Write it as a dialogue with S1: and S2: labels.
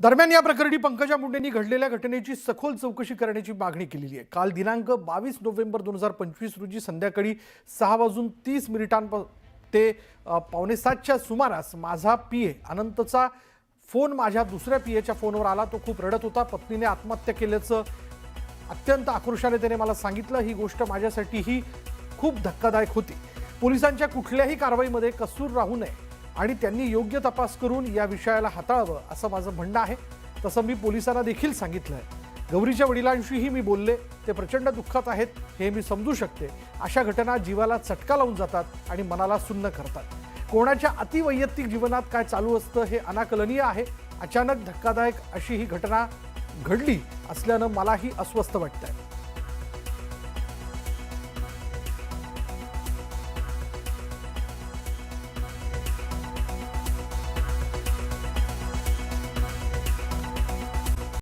S1: दरम्यान या प्रकरणी पंकजा मुंडेंनी घडलेल्या घटनेची सखोल चौकशी करण्याची मागणी केलेली आहे. काल दिनांक बावीस नोव्हेंबर दोन हजार पंचवीस रोजी संध्याकाळी सहा वाजून तीस मिनिटांप ते पावणे सातच्या सुमारास माझा पी ए अनंतचा फोन माझ्या दुसऱ्या पी एच्या फोनवर आला. तो खूप रडत होता. पत्नीने आत्महत्या केल्याचं अत्यंत आक्रोशाने त्याने मला सांगितलं. ही गोष्ट माझ्यासाठीही खूप धक्कादायक होती. पोलिसांच्या कुठल्याही कारवाईमध्ये कसूर राहू नये. आणि त्यांनी योग्य तपास करून या विषयाला हाताळावं असं माझं म्हणणं आहे. तसं मी पोलिसांना देखील सांगितलं आहे गौरीच्या वडिलांशीही मी बोलले ते प्रचंड दुःखात आहेत हे मी समजू शकते. अशा घटना जीवाला चटका लावून जातात आणि मनाला सुन्न करतात. कोणाच्या अतिवैयक्तिक जीवनात काय चालू असतं हे अनाकलनीय आहे. अचानक धक्कादायक अशी ही घटना घडली असल्यानं मलाही अस्वस्थ वाटतंय.